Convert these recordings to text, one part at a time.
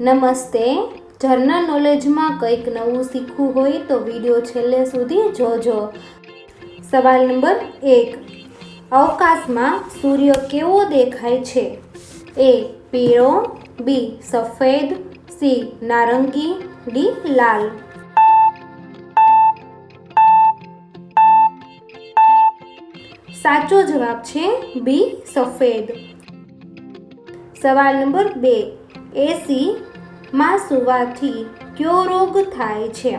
નમસ્તે. જર્નલ નોલેજમાં કંઈક નવું શીખવું હોય તો વીડિયો છેલ્લે સુધી જોજો. સવાલ નંબર એક. અવકાશમાં સૂર્ય કેવો દેખાય છે? એ પીળો, બી સફેદ, સી નારંગી, ડી લાલ. સાચો જવાબ છે બી સફેદ. સવાલ નંબર બે. એસી માં સુવાથી કયો રોગ થાય છે?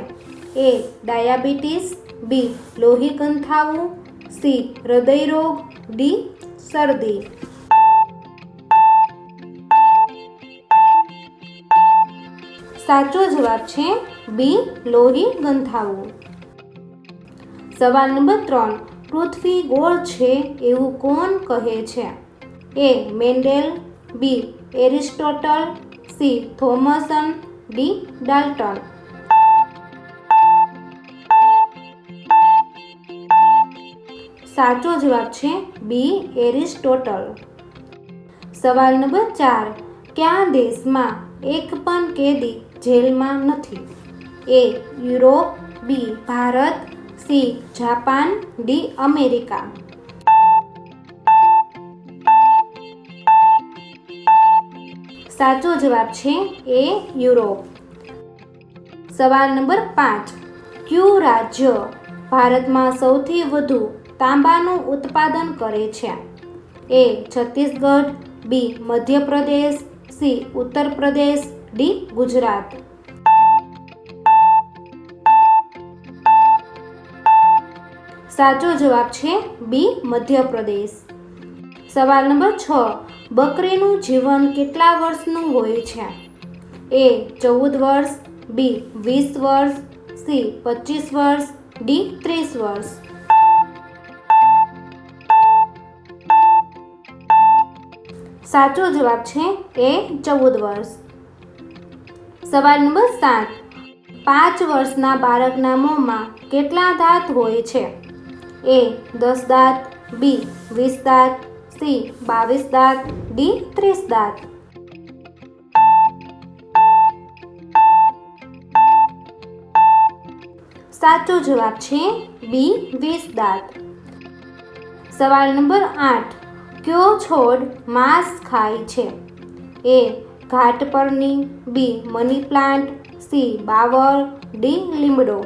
એ, ડાયાબિટીસ, બી, લોહી ગંથાવું સી, હૃદય રોગ, ડી, શરદી. સાચો જવાબ છે બી, લોહી ગંથાવું સવાલ નંબર ત્રણ, પૃથ્વી ગોળ છે એવું કોણ કહે છે? A, Mendel, B, Aristotle C. Thomson D. Dalton. સાચો જવાબ છે બી. એરિસ્ટોટલ. સવાલ નંબર ચાર. કયા દેશમાં એક પણ કેદી જેલમાં નથી? A. Europe. B. Bharat. C. Japan. D. America. સાચો જવાબ છે એ યુરોપ સવાલ નંબર પાંચ. ક્યુ રાજ્ય ભારતમાં સૌથી વધુ તાંબાનું ઉત્પાદન કરે છે? A Chhattisgarh, B Madhya Pradesh, C Uttar Pradesh D Gujarat. સાચો જવાબ છે બી મધ્યપ્રદેશ. સવાલ નંબર છ. બકરીનું જીવન કેટલા વર્ષનું હોય છે? એ ચૌદ વર્ષ, બી વીસ વર્ષ, સી પચીસ વર્ષ, ડી ત્રીસ વર્ષ. સાચો જવાબ છે એ ચૌદ વર્ષ. સવાલ નંબર સાત. પાંચ વર્ષના બાળકના મોંમાં કેટલા દાંત હોય છે? એ દસ દાંત, બી વીસ દાંત, સી બાવીસ દાંત ડી ત્રીસ દાંત. સાચો જવાબ છે બી વીસ દાંત. સવાલ નંબર આઠ. કયો છોડ માંસ ખાય છે? એ ઘાટ પરની, બી મની પ્લાન્ટ, સી બાવળ, ડી લીમડો.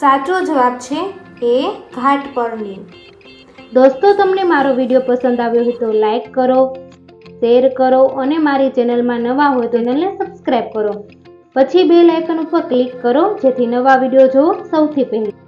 સાચો જવાબ છે એ ઘાટ પરની દોસ્તો, તમને મારો વીડિયો પસંદ આવ્યો હોય તો લાઈક કરો, શેર કરો અને મારી ચેનલમાં નવા હોય તો ચેનલને સબસ્ક્રાઈબ કરો. પછી બે લાઇકન ઉપર ક્લિક કરો, જેથી નવા વીડિયો જોવો સૌથી પહેલા.